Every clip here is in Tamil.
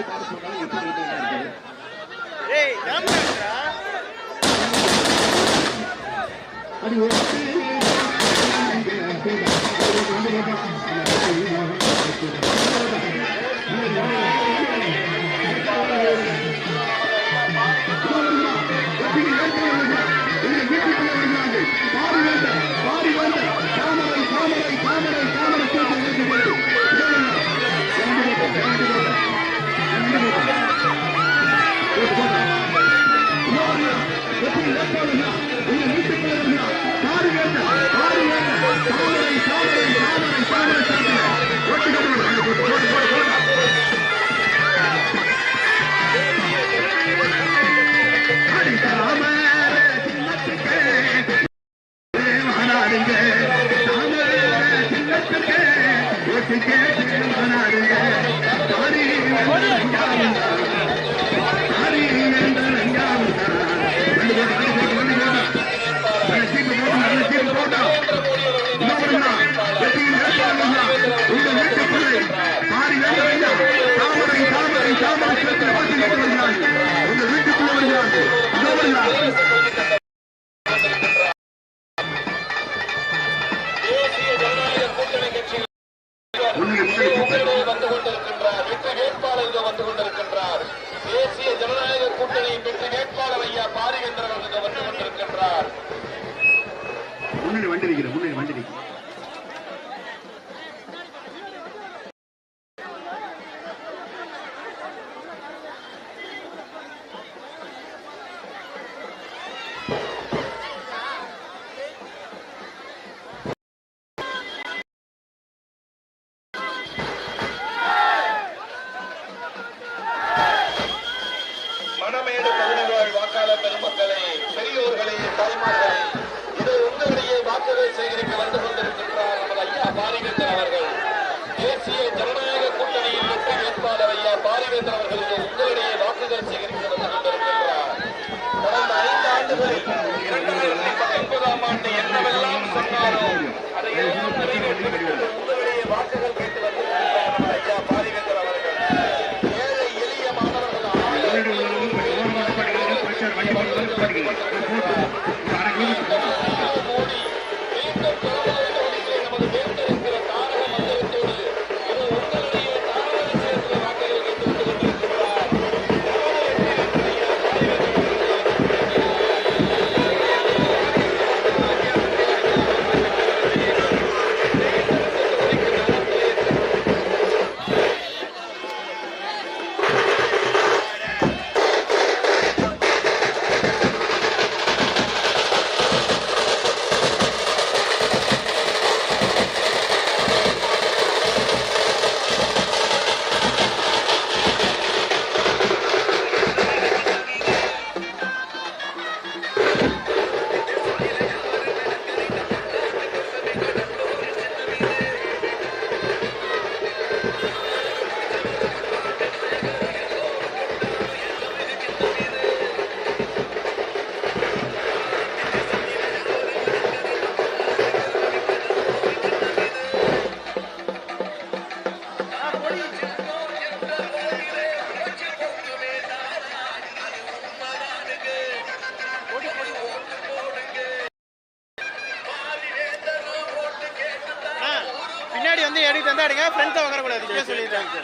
எடுத்து பாட சொன்னாலும் எடுத்துக்கிட்டே தான் தாமரை தாமரை தாமரை வருகிறான் உங்கள் வீட்டுக்குள்ள வருகிறான்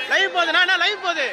லைவ் போகுதுண்ணா என்ன லைவ் போகுது?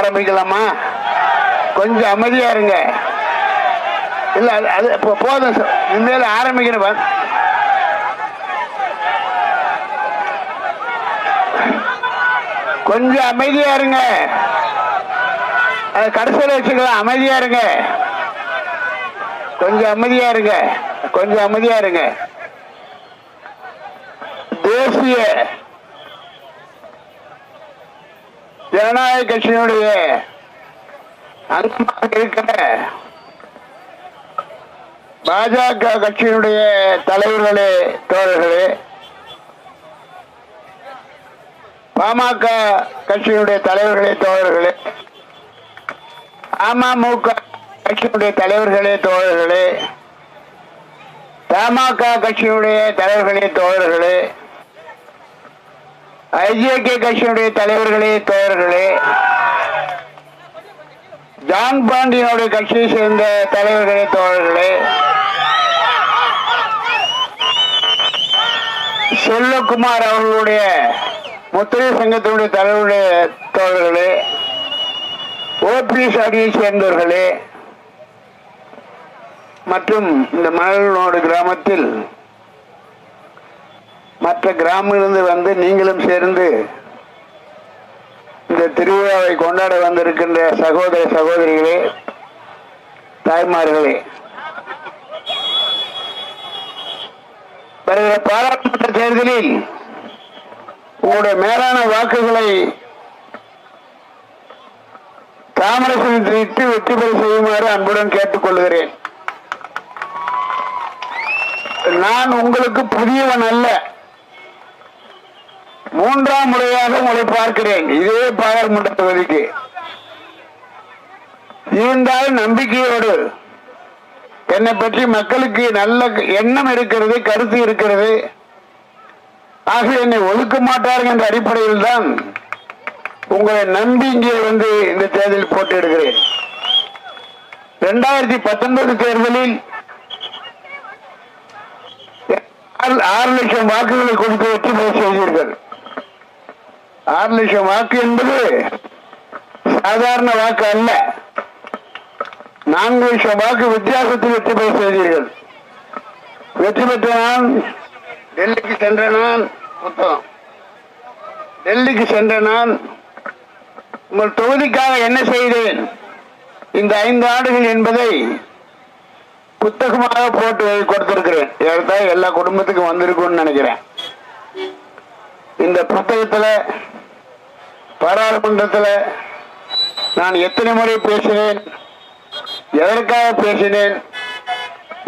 ஆரம்பிக்கலாமா? கொஞ்சம் அமைதியா இருங்க. இல்ல அது- அது இப்போ போதும் இனிமேல் ஆரம்பிக்கிறேன் கொஞ்சம் அமைதியா இருங்க. அதை கடைசியில் வச்சுக்கலாம். அமைதியா இருங்க. கொஞ்சம் அமைதியா இருங்க. கொஞ்சம் அமைதியா இருங்க. ஜனநாயக கட்சியினுடைய அங்கமாக இருக்கிற பாஜக கட்சியினுடைய தலைவர்களே தோழர்களே பாமக கட்சியினுடைய தலைவர்களே தோழர்களே அமமுக கட்சியினுடைய தலைவர்களே தோழர்களே தமாக கட்சியினுடைய தலைவர்களே தோழர்களே ஐஜேகே கட்சியினுடைய தலைவர்களே தோழர்களே ஜான் பாண்டியனுடைய கட்சியை சேர்ந்த தலைவர்களே தோழர்களே செல்லகுமார் அவர்களுடைய முத்திரை சங்கத்தினுடைய தலைவருடைய தோழர்களே ஓபிஎஸ் அணியை சேர்ந்தவர்களே மற்றும் இந்த மணலோடு கிராமத்தில் மற்ற கிராமங்களிலிருந்து வந்து நீங்களும் சேர்ந்து இந்த திருவிழாவை கொண்டாட வந்திருக்கின்ற சகோதர சகோதரிகளே தாய்மார்களே வருகிற பாராளுமன்ற தேர்தலில் உங்களுடைய மேலான வாக்குகளை தாமரசன் இட்டு வெற்றி பெற செய்யுமாறு அன்புடன் கேட்டுக்கொள்கிறேன். நான் உங்களுக்கு புதியவன் அல்ல. மூன்றாம் முறையாக உங்களை பார்க்கிறேன். இதே பாராளுமன்ற தொகுதிக்கு இருந்தால் நம்பிக்கையோடு. என்னை பற்றி மக்களுக்கு நல்ல எண்ணம் இருக்கிறது கருத்து இருக்கிறது. ஆக என்னை ஒதுக்க மாட்டார்கள் என்ற அடிப்படையில் தான் உங்களை நம்பி இங்கே வந்து இந்த தேர்தலில் போட்டியிடுகிறேன். இரண்டாயிரத்தி பத்தொன்பது தேர்தலில் ஆறு ஆறு லட்சம் வாக்குகளை கொடுத்து வெற்றி பெற செய்தீர்கள். ஆறு லட்சம் வாக்கு என்பது சாதாரண வாக்கு அல்ல. நான்கு லட்சம் வாக்கு வித்தியாசத்தில் வெற்றி பெற செய்தீர்கள். வெற்றி பெற்ற நான் டெல்லிக்கு சென்ற நான் புத்தகம் டெல்லிக்கு சென்ற நான் உங்கள் தொகுதிக்காக என்ன செய்தேன்? இந்த ஐந்து ஆண்டுகள் என்பதை புத்தகமாக போட்டு கொடுத்திருக்கிறேன். ஏறத்தாழ எல்லா குடும்பத்துக்கும் வந்திருக்கும்னு நினைக்கிறேன். இந்த புத்தகத்துல பாராளுமன்றத்தில் நான் எத்தனை முறை பேசினேன்? எதற்காக பேசினேன்?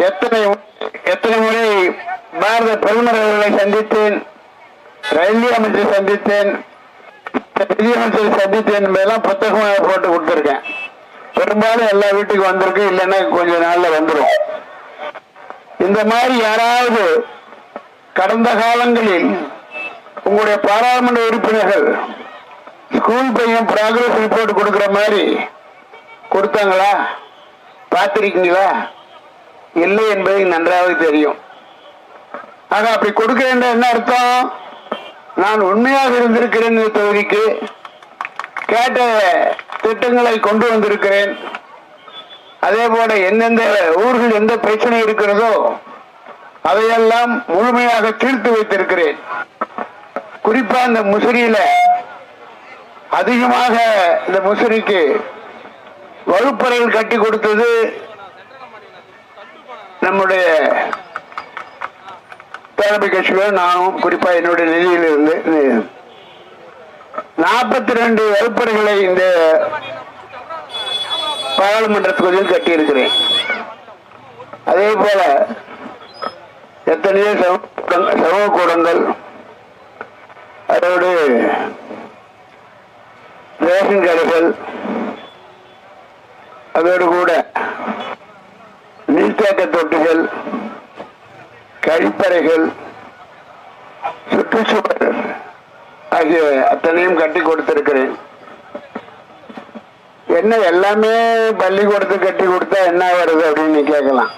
எத்தனை எத்தனை முறை பாரத பிரதமர் அவர்களை சந்தித்தேன்? ரயில்வே அமைச்சரை சந்தித்தேன்? நிதியமைச்சரை சந்தித்தேன் என்பதெல்லாம் புத்தகமாக போட்டு கொடுத்துருக்கேன். பெரும்பாலும் எல்லா வீட்டுக்கு வந்திருக்கு இல்லைன்னா கொஞ்ச நாள்ல வந்துடும் இந்த மாதிரி யாராவது கடந்த காலங்களில் உங்களுடைய பாராளுமன்ற உறுப்பினர்கள் ஸ்கூல் பையன் ப்ராக்ரஸ் ரிப்போர்ட் கொடுக்குற மாதிரி கொடுத்தாங்களா? பார்த்துருக்கீங்களா? இல்லை என்பது நன்றாக தெரியும். ஆக அப்படி கொடுக்கிறேன் என்ன அர்த்தம்? நான் உண்மையாக இருந்திருக்கிறேன் இந்த தொகுதிக்கு. கேட்ட திட்டங்களை கொண்டு வந்திருக்கிறேன். அதே போல எந்தெந்த ஊர்கள் எந்த பிரச்சனை இருக்கிறதோ அதையெல்லாம் முழுமையாக தீர்த்து வைத்திருக்கிறேன். குறிப்பா இந்த முசிறியில அதிகமாக இந்த முசிறிக்கு வகுப்பறைகள் கட்டி கொடுத்தது நம்முடைய தலைமை கட்சிகள் நானும் குறிப்பாக என்னுடைய நிதியிலிருந்து நாற்பத்தி ரெண்டு வகுப்பறைகளை இந்த பாராளுமன்ற தொகுதியில் கட்டியிருக்கிறேன். அதே போல எத்தனையோ சமூக கூடங்கள் அதோடு ரேஷன் கடைகள் அதோடு கூட நீர்த்தேக்க தொட்டிகள் கழிப்பறைகள் சுற்றுச்சுவர் ஆகிய அத்தனையும் கட்டி கொடுத்திருக்கிறேன். என்ன எல்லாமே பள்ளிக்கூடத்துக்கு கட்டி கொடுத்தா என்ன வருது அப்படின்னு நீ கேட்கலாம்.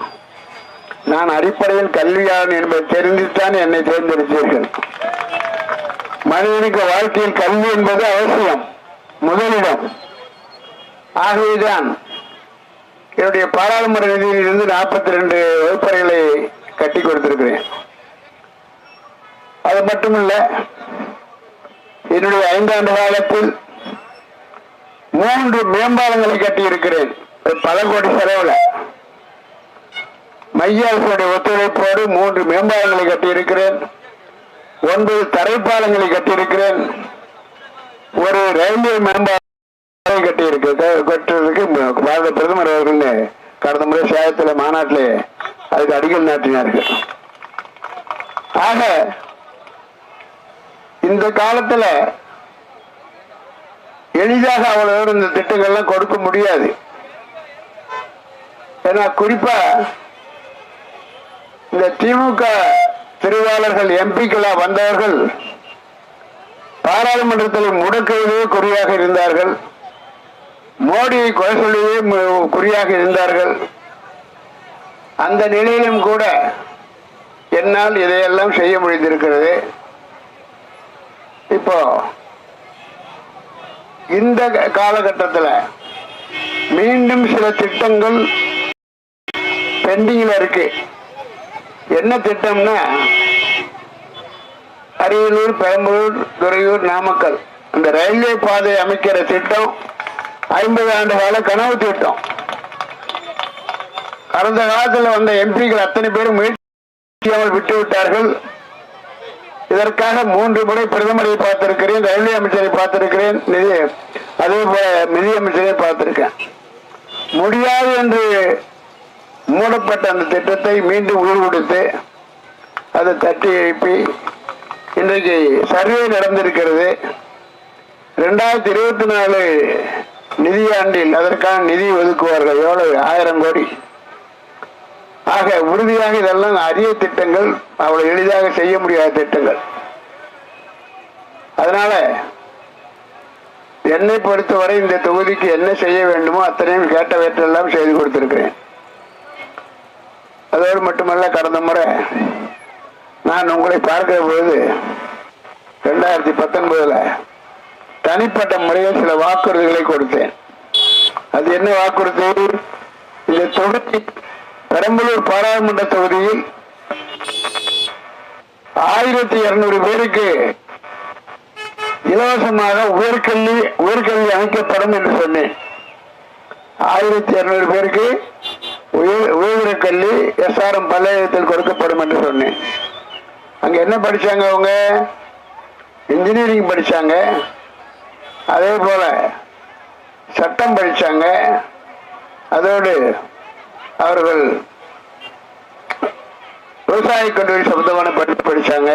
நான் அடிப்படையில் கல்வியாளன் என்பதை தெரிந்துத்தான் என்னை தேர்ந்தெடுத்தீர்கள். மனிதனுக்கு வாழ்க்கையில் கல்வி என்பது அவசியம். முதலிடம். ஆகவேதான் என்னுடைய பாராளுமன்ற நிதியிலிருந்து நாற்பத்தி ரெண்டு வகுப்பறைகளை கட்டி கொடுத்திருக்கிறேன். அது மட்டுமல்ல என்னுடைய ஐந்தாண்டு காலத்தில் மூன்று மேம்பாலங்களை கட்டி இருக்கிறேன் பல கோடி செலவுல. மைய அரசுடைய ஒத்துழைப்போடு மூன்று மேம்பாலங்களை கட்டியிருக்கிறேன். ஒன்பது தரைப்பாலங்களை கட்டியிருக்கிறேன். ஒரு ரயில்வே மேம்பாடு கட்டியிருக்கு. இருக்கு கட்டுறதுக்கு பாரத பிரதமர் அவர்கள் கடந்த முறை சேலத்தில் மாநாட்டில் அதுக்கு அடிக்கல் நாட்டினார்கள் ஆக இந்த காலத்துல எளிதாக அவ்வளவு இந்த திட்டங்கள்லாம் கொடுக்க முடியாது. ஏன்னா குறிப்பா இந்த திமுக திருவாளர்கள் எம்பிக்களா வந்தவர்கள் பாராளுமன்றத்தில் முடக்குவதே குறியாக இருந்தார்கள். மோடியை கொலை சொல்லியே குறியாக இருந்தார்கள். அந்த நிலையிலும் கூட என்னால் இதையெல்லாம் செய்ய முடிந்திருக்கிறது. இப்போ இந்த காலகட்டத்தில் மீண்டும் சில திட்டங்கள் பெண்டிங்கில் இருக்கு. என்ன திட்டம்னா அரியலூர் பெரம்பலூர் துறையூர் நாமக்கல். அந்த ரயில்வே பாதை அமைக்கிற திட்டம் ஐம்பது ஆண்டு கால கனவு திட்டம். கடந்த காலத்தில் வந்த எம்பிகள் அத்தனை பேரும் முயற்சியாமல் விட்டுவிட்டார்கள். இதற்காக மூன்று முறை பிரதமரை பார்த்திருக்கிறேன் ரயில்வே அமைச்சரை பார்த்திருக்கிறேன் நிதி அதே போல நிதி அமைச்சரை பார்த்திருக்கேன். முடியாது என்று மூடப்பட்ட அந்த திட்டத்தை மீண்டும் உயிர் கொடுத்து அதை தட்டி எழுப்பி இன்றைக்கு சர்வே நடந்திருக்கிறது. ரெண்டாயிரத்தி இருபத்தி நாலு நிதியாண்டில் அதற்கான நிதி ஒதுக்குவார்கள் எவ்வளவு? ஆயிரம் கோடி. ஆக உறுதியாக இதெல்லாம் அரிய திட்டங்கள். அவ்வளவு எளிதாக செய்ய முடியாத திட்டங்கள். அதனால என்னை பொறுத்தவரை இந்த தொகுதிக்கு என்ன செய்ய வேண்டுமோ அத்தனையும் கேட்டவற்றெல்லாம் செய்து கொடுத்திருக்கிறேன். அதோடு மட்டுமல்ல கடந்த முறை நான் உங்களை பார்க்கிற பொழுது ரெண்டாயிரத்தி பத்தொன்பதுல தனிப்பட்ட முறையில் சில வாக்குறுதிகளை கொடுத்தேன். அது என்ன வாக்குறுதி? இந்த தொகுதி பெரம்பலூர் பாராளுமன்ற தொகுதியில் ஆயிரத்தி இருநூறு பேருக்கு இலவசமாக உயர்கல்வி உயர்கல்வி அமைக்கப்படும் என்று சொன்னேன். ஆயிரத்தி இருநூறு பேருக்கு உயர் உயர்கல்வி எஸ்ஆர்எம் பல்கலைக்கழகத்தில் கொடுக்கப்படும் என்று சொன்னேன். அங்க என்ன படிச்சாங்க அவங்க? இன்ஜினியரிங் படிச்சாங்க. அதே போல சட்டம் படிச்சாங்க. அதோடு அவர்கள் விவசாய கல்லூரி சம்பந்தமான படிப்பு படித்தாங்க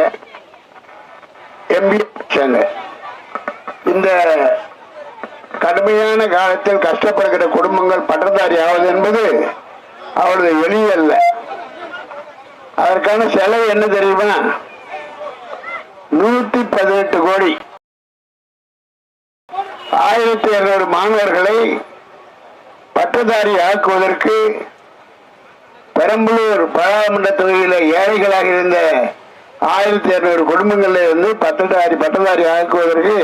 எம்பிஏ படித்தாங்க இந்த கடுமையான காலத்தில் கஷ்டப்படுகிற குடும்பங்கள் பட்டதாரி ஆவது என்பது அவ்வளவு வெளியல்ல அதற்கான செலவு என்ன தெரியுமா? நூத்தி பதினெட்டு கோடி. ஆயிரத்தி இருநூறு மாணவர்களை பட்டதாரி ஆக்குவதற்கு பெரம்பலூர் பாராளுமன்ற தொகுதியில் ஏழைகளாக இருந்த ஆயிரத்தி இருநூறு குடும்பங்களில் இருந்து பட்டதாரி பட்டதாரி ஆக்குவதற்கு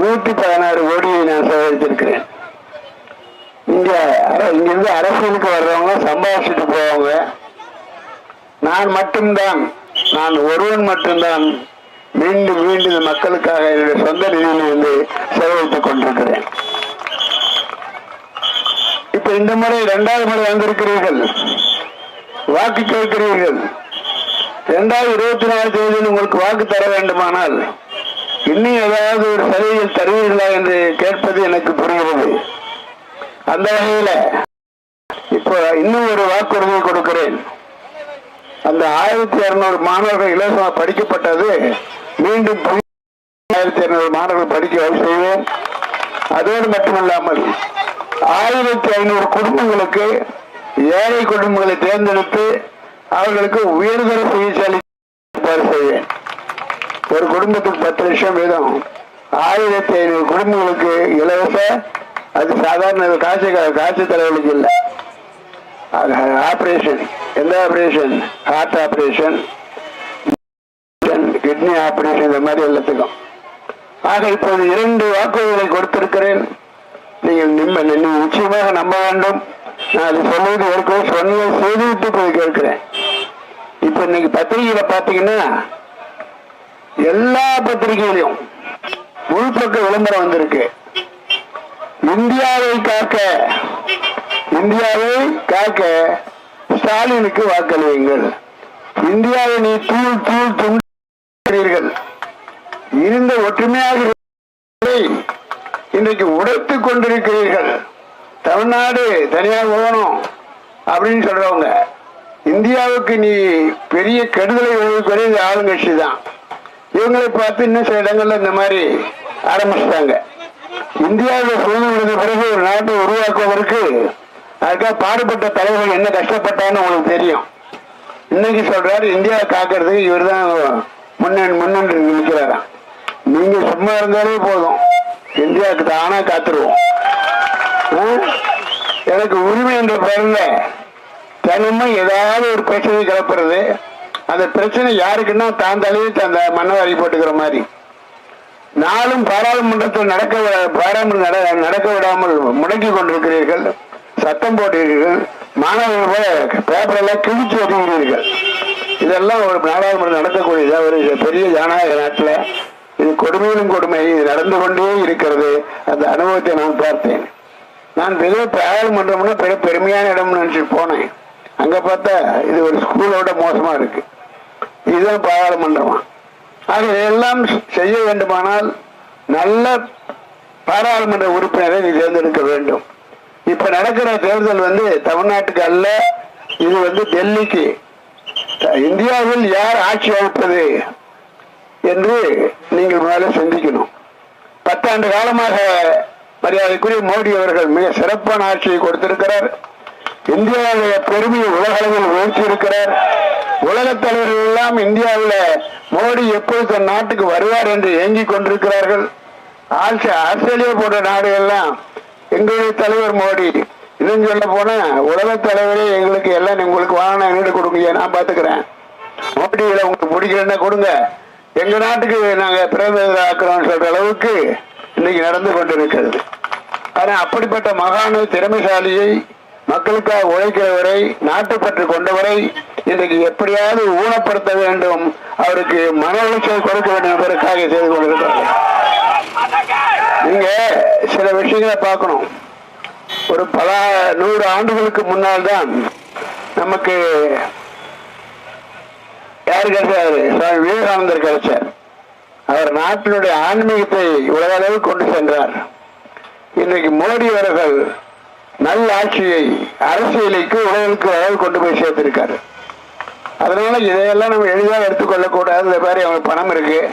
நூற்றி பதினாறு கோடியை நான் செலவழித்திருக்கிறேன். இங்கே இங்கிருந்து அரசியலுக்கு வர்றவங்க சம்பாதிச்சுட்டு போவாங்க நான் மட்டும்தான். நான் ஒருவன் மட்டும்தான். மீண்டும் மீண்டும் இந்த மக்களுக்காக என்னுடைய சொந்த நிதியிலிருந்து செலவழித்துக் கொண்டிருக்கிறேன். இப்ப இந்த முறை இரண்டாவது முறை வந்திருக்கிறீர்கள். வாக்கு கேட்கிறீர்கள். இரண்டாவது இருபத்தி நாலு தேதியில் உங்களுக்கு வாக்கு தர வேண்டுமானால் இன்னும் ஏதாவது ஒரு சலுகைகள் தருவீர்களா என்று கேட்பது எனக்கு புரிகிறது. அந்த வகையில இப்போ இன்னும் ஒரு வாக்குறுதியை கொடுக்கிறேன். அந்த ஆயிரத்தி இருநூறு மாணவர்கள் இலவசமாக படிக்கப்பட்டது. மீண்டும் ஆயிரத்தி இருநூறு மாணவர்கள் படிக்க செய்வோம். அதோடு மட்டுமல்லாமல் ஆயிரத்தி ஐநூறு குடும்பங்களுக்கு ஏழை குடும்பங்களை தேர்ந்தெடுத்து அவர்களுக்கு உயர்தர சிகிச்சை அளிக்க செய்வேன். ஒரு குடும்பத்துக்கு பத்து லட்சம் வீதம். ஆயிரத்தி ஐநூறு குடும்பங்களுக்கு இலவச. அது சாதாரண காட்சி காட்சி தலைவலிக்கு இல்லை ஆப்ரேஷன் எந்த operation heart operation kidney operation இந்த மாதிரி எல்லாத்துக்கும். ஆக இப்போது இரண்டு வாக்குறுதிகளை கொடுத்திருக்கிறேன். நீங்கள் நிம்ம நீ நிச்சயமாக நம்ப வேண்டும். நான் அது சொல்லுவது ஏற்கனவே சொன்ன செய்துவிட்டு போய் கேட்கிறேன். இப்ப இன்னைக்கு பத்திரிகையில பாத்தீங்கன்னா எல்லா பத்திரிகையிலையும் உள்பக்க விளம்பரம் வந்திருக்கு. இந்தியாவை காக்க இந்தியாவை காக்க ஸ்டாலினுக்கு வாக்களியுங்கள். இந்தியாவை நீ தூள் தூள் துண்டீர்கள் இருந்த ஒற்றுமையாக இன்றைக்கு உடைத்து கொண்டிருக்கிறீர்கள். தமிழ்நாடு தனியாக போகணும் அப்படின்னு சொல்றவங்க. இந்தியாவுக்கு நீ பெரிய கெடுதலை விளைவிக்கிற இந்த ஆளுங்கட்சி தான். இவங்களை பார்த்து இன்னும் சில இடங்கள்ல இந்த மாதிரி ஆரம்பிச்சிட்டாங்க. இந்தியாவில் சுதந்திரம் பிறகு ஒரு நாட்டை உருவாக்குவதற்கு அதுக்காக பாடுபட்ட தலைவர்கள் என்ன கஷ்டப்பட்டான்னு உங்களுக்கு தெரியும். இன்னைக்கு சொல்றாரு இந்தியாவை காக்கிறதுக்கு இவர் தான் முன்னணி முன்னணி நிற்கிறாராம் நீங்க சும்மா இருந்தாலே போதும். இந்தியாவுக்கு தானா காத்துருவோம். எனக்கு உரிமை என்ற பெயர்ல தினமும் ஏதாவது ஒரு பிரச்சனை கிளப்புறது அந்த பிரச்சனை யாருக்குன்னா தான் தலையை அந்த மன்னவாரி போட்டுக்கிற மாதிரி. நாளும் பாராளுமன்றத்தில் நடக்க விட- பாராளுமன்றம் நட- நடக்க விடாமல் முடக்கி கொண்டிருக்கிறீர்கள். சத்தம் போடுகிறீர்கள் மாணவர்கள் போல பேப்பரெல்லாம் கிழிச்சு வருகிறீர்கள் இதெல்லாம் ஒரு நாடாளுமன்றம் நடத்தக்கூடியதாக ஒரு பெரிய ஜனநாயக நாட்டில். இது கொடுமையிலும் கொடுமை இது நடந்து கொண்டே இருக்கிறது. அந்த அனுபவத்தை நான் பார்த்தேன். நான் பெரிய பாராளுமன்றம்னா பெரிய பெருமையான இடம்னு நினச்சிட்டு போனேன். அங்கே பார்த்தா இது ஒரு ஸ்கூலோட மோசமாக இருக்கு. இதுதான் பாராளுமன்றமா. ஆக இதெல்லாம் செய்ய வேண்டுமானால் நல்ல பாராளுமன்ற உறுப்பினரை நீ தேர்ந்தெடுக்க வேண்டும். இப்ப நடக்கிற தேர்தல் வந்து தமிழ்நாட்டுக்கு அல்ல இது வந்து டெல்லிக்கு. இந்தியாவில் யார் ஆட்சி அமைப்பது என்று நீங்கள் முதல்ல சிந்திக்கணும். பத்தாண்டு காலமாக மரியாதைக்குரிய மோடி அவர்கள் மிக சிறப்பான ஆட்சியை கொடுத்திருக்கிறார். இந்தியாவுடைய பெருமையை உலகளவில் உயர்த்தியிருக்கிறார். உலக தலைவர்கள் எல்லாம் இந்தியாவில் மோடி எப்போது தன் நாட்டுக்கு வருவார் என்று ஏங்கிக் கொண்டிருக்கிறார்கள். ஆஸ்திரேலியா போன்ற நாடுகள்லாம் எங்களுடைய தலைவர் மோடி. இன்னும் சொல்ல போனா உலக தலைவரே எங்களுக்கு எல்லாம் உங்களுக்கு வாங்கின எங்கிட்ட கொடுங்க நான் பாத்துக்கிறேன் மோடியில உங்களுக்கு பிடிக்கலன்னா கொடுங்க. எங்க நாட்டுக்கு நாங்க பிரதமர் ஆக்குறோம் சொல்ற அளவுக்கு இன்னைக்கு நடந்து கொண்டிருக்கிறது. ஆனா அப்படிப்பட்ட மகானு திறமைசாலியை மக்களுக்காக உழைக்கிறவரை நாட்டுப்பற்று கொண்டவரை இன்றைக்கு எப்படியாவது ஊனப்படுத்த வேண்டும். அவருக்கு மன உளைச்சல் கொடுக்க வேண்டும் என்பதற்காக செய்து கொண்டிருக்கிறார்கள். நீங்க சில விஷயங்களை பார்க்கணும். ஒரு பல நூறு ஆண்டுகளுக்கு முன்னால் தான் நமக்கு யார் கிடைச்சாரு சுவாமி விவேகானந்தர் கிடைச்சார் அவர் நாட்டினுடைய ஆன்மீகத்தை உலக அளவில் கொண்டு சென்றார். இன்றைக்கு மோடி அவர்கள் நல்ல ஆட்சியை அரசியலுக்கு உலகிற்கு அளவு கொண்டு போய் சேர்த்திருக்காரு. அதனால இதையெல்லாம் நம்ம எளிதாக எடுத்துக்கொள்ளக்கூடாது. இந்த மாதிரி அவங்க பணம் இருக்குது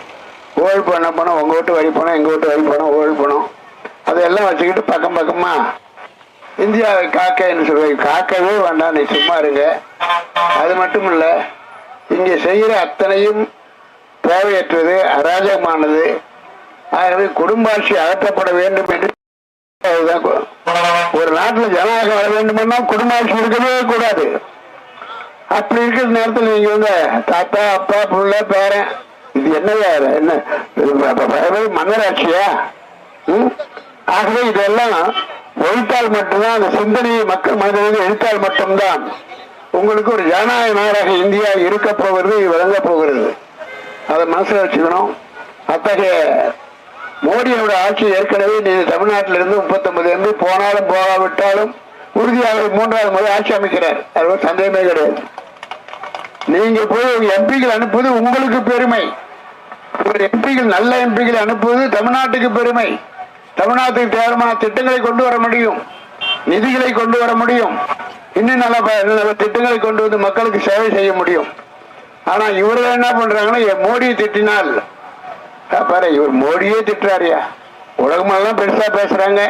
ஊழல் பண்ண பணம் உங்கள் வீட்டு வழி பணம் எங்கள் வீட்டு வழி பணம் ஊழல் பணம் அதெல்லாம் வச்சுக்கிட்டு பக்கம் பக்கமாக இந்தியாவை காக்கைன்னு சொல்லுவேன் காக்கவே வேண்டாம் நீ சும்மா இருங்க. அது மட்டும் இல்லை இங்கே செய்கிற அத்தனையும் தேவையற்றது அராஜகமானது. ஆகவே குடும்ப ஆட்சி அகற்றப்பட வேண்டும் என்று ஒரு நாட்டில் ஜனநாயகம் வர வேண்டுமென்னா குடும்ப ஆட்சி இருக்கவே கூடாது. அப்படி இருக்கிற நேரத்தில் நீங்கள் வந்து தாத்தா அப்பா பிள்ளை பேரன் இது என்ன? என்ன மன்னராட்சியா? ம்? ஆகவே இதெல்லாம் ஒழித்தால் மட்டும்தான் அந்த சிந்தனையை மக்கள் மனிதர்கள் எழுத்தால் மட்டும்தான் உங்களுக்கு ஒரு ஜனநாயக நாடாக இந்தியா இருக்க போகிறது விளங்க போகிறது. அதை மனசில் வச்சுக்கணும். அத்தகைய மோடியோட ஆட்சி ஏற்கனவே நீ தமிழ்நாட்டிலிருந்து முப்பத்தொன்பது போனாலும் போகாவிட்டாலும் உறுதியாக மூன்றாவது முறை ஆட்சி அமைக்கிறார். அது ஒரு சந்தேகமே கிடையாது. நீங்க போய் எம்பிகள் அனுப்புவது உங்களுக்கு பெருமை. உங்கள் எம்பிகள் நல்ல எம்பிகளை அனுப்புவது தமிழ்நாட்டுக்கு பெருமை. தமிழ்நாட்டுக்கு தேவையான திட்டங்களை கொண்டு வர முடியும். நிதிகளை கொண்டு வர முடியும். இன்னும் நல்ல நல்ல திட்டங்களை கொண்டு வந்து மக்களுக்கு சேவை செய்ய முடியும். ஆனா இவர்கள் என்ன பண்றாங்கன்னா என் மோடியை திட்டினால். பாரு இவர் மோடியே திட்டுறாருயா உலகமெல்லாம் பெருசா பேசுறாங்க.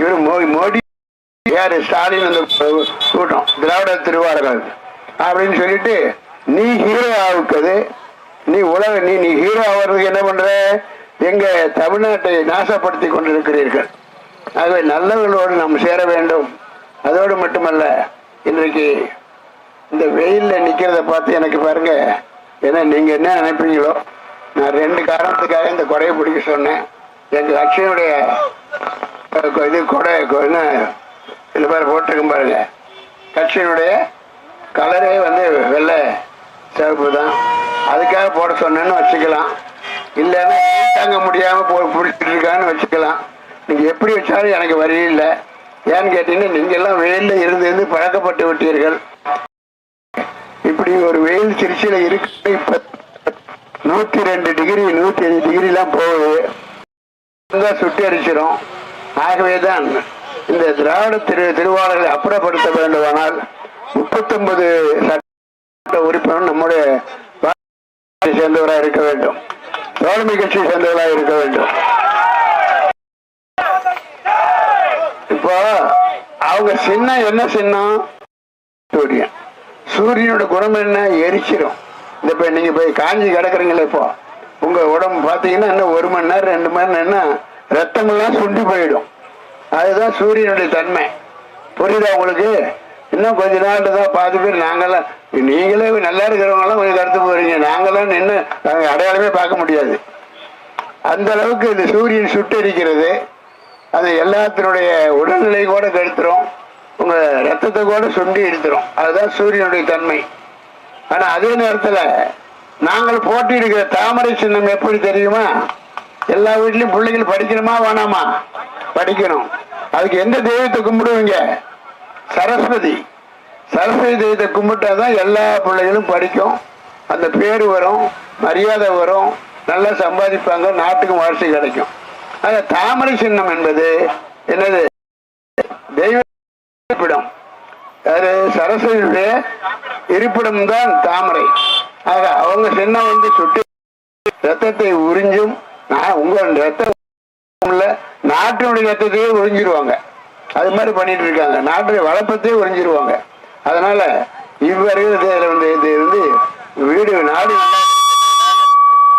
இவர் மோடி மோடி யாரு? ஸ்டாலின் அந்த கூட்டம் திராவிட திருவாரர்கள் அப்படின்னு சொல்லிட்டு நீ ஹீரோ ஆவுக்குது நீ உலக நீ நீ ஹீரோ ஆகிறதுக்கு என்ன பண்ற? எங்க தமிழ்நாட்டை நாசப்படுத்தி கொண்டிருக்கிறீர்கள். ஆகவே நல்லவர்களோடு நாம் சேர வேண்டும். அதோடு மட்டுமல்ல இன்றைக்கு இந்த வெயிலில் நிற்கிறத பார்த்து எனக்கு பாருங்க. ஏன்னா நீங்க என்ன நினைப்பீங்களோ? நான் ரெண்டு காரணத்துக்காக இந்த கொடையை பிடிக்க சொன்னேன். எங்கள் கட்சியினுடைய இது கொடை என்ன இது மாதிரி போட்டிருக்கும் பாருங்க. கட்சியினுடைய கலரே வந்து வெள்ளை சிவப்பு தான். அதுக்காக போட சொன்னேன்னு வச்சுக்கலாம். இல்லைன்னா தாங்க முடியாம போ பிடிச்சிட்டு இருக்கான்னு வச்சுக்கலாம். நீங்கள் எப்படி வச்சாலும் எனக்கு வரி இல்லை. ஏன்னு கேட்டீங்கன்னா நீங்கள் எல்லாம் வெயிலில் இருந்து இருந்து பழக்கப்பட்டு விட்டீர்கள். இப்படி ஒரு வெயில் திருச்சியில் இருக்கு இப்போ நூற்றி ரெண்டு டிகிரி நூற்றி அஞ்சு டிகிரிலாம் எல்லாம் போகுது தான் ஆகவே தான் இந்த திராவிட திரு திருவாளர்களை அப்புறப்படுத்த வேண்டுமானால் முப்பத்தொன்பது சட்ட உறுப்பினர் நம்முடைய சேர்ந்தவராக இருக்க வேண்டும். தோழமை கட்சி சேர்ந்தவராக இருக்க வேண்டும். இப்போ அவங்க சின்னம் என்ன சின்னம் சூரியன். சூரியனோட குணம் என்ன? எரிச்சிரும். இந்த இப்போ நீங்க போய் காஞ்சி கிடக்குறீங்களே இப்போ. உங்க உடம்பு பார்த்தீங்கன்னா இன்னும் ஒரு மணி நேரம் ரெண்டு மணி நேரம் என்ன ரத்தமெல்லாம் சுண்டி போயிடும். அதுதான் சூரியனுடைய தன்மை. புரியுதா உங்களுக்கு? இன்னும் கொஞ்ச நாள் தான் பாதி பேர் நாங்களாம் நீங்களே நல்லா இருக்கிறவங்களாம் கொஞ்சம் கருத்து போறீங்க. நாங்களாம் நின்று நாங்கள் அடையாளமே பார்க்க முடியாது. அந்த அளவுக்கு இந்த சூரியன் சுட்டரிக்கிறது அது எல்லாத்தினுடைய உடல்நிலை கூட கெடுத்துரும். உங்க ரத்தத்தை கூட சுண்டி எடுத்துரும் அதுதான் சூரியனுடைய தன்மை. ஆனா அதே நேரத்துல நாங்கள் போட்டியிடுகிற தாமரை சின்னம் எப்படி தெரியுமா? எல்லா வீட்லயும் பிள்ளைகள் படிக்கணுமா வேணாமா? படிக்கணும். அதுக்கு எந்த தெய்வத்தை கும்பிடுவீங்க? சரஸ்வதி. சரஸ்வதி தெய்வத்தை கும்பிட்டா தான் எல்லா பிள்ளைகளும் படிக்கும். அந்த பேர் வரும் மரியாதை வரும் நல்லா சம்பாதிப்பாங்க நாட்டுக்கும் வளர்ச்சி கிடைக்கும். ஆக தாமரை சின்னம் என்பது என்னது? தெய்வ அது சரஸ்வதியுடைய இருப்பிடம் தான் தாமரை. ஆக அவங்க சின்னம் வந்து சுட்டி ரத்தத்தை உறிஞ்சும் நான் உங்க ரத்தம் இல்ல, நாட்டினுடைய ரத்தத்தையே உறிஞ்சிருவாங்க. அது மாதிரி பண்ணிட்டு இருக்காங்க. நாட்டுடைய வளப்பத்தையே உறிஞ்சிருவாங்க. அதனால இவ்வரையில் வந்து இது வந்து வீடு நாடு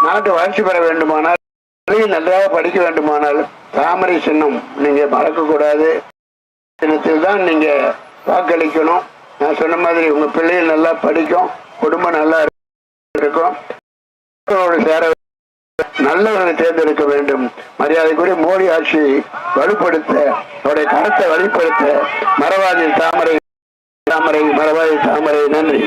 நாட்டு வளர்ச்சி பெற வேண்டுமானால் பிள்ளைகள் நன்றாக படிக்க வேண்டுமானால் தாமரை சின்னம் நீங்க மறக்கக்கூடாது. சின்னத்தில் தான் நீங்க வாக்களிக்கணும். நான் சொன்ன மாதிரி உங்க பிள்ளைகள் நல்லா படிக்கும் குடும்பம் நல்லா இருக்கும். சேர நல்லவர்களை தேர்ந்தெடுக்க வேண்டும். மரியாதைக்குரிய மோடி ஆட்சியை வலுப்படுத்த அவருடைய கருத்தை வலுப்படுத்த மரவாதி தாமரை தாமரை மரவாதி தாமரை நன்றி.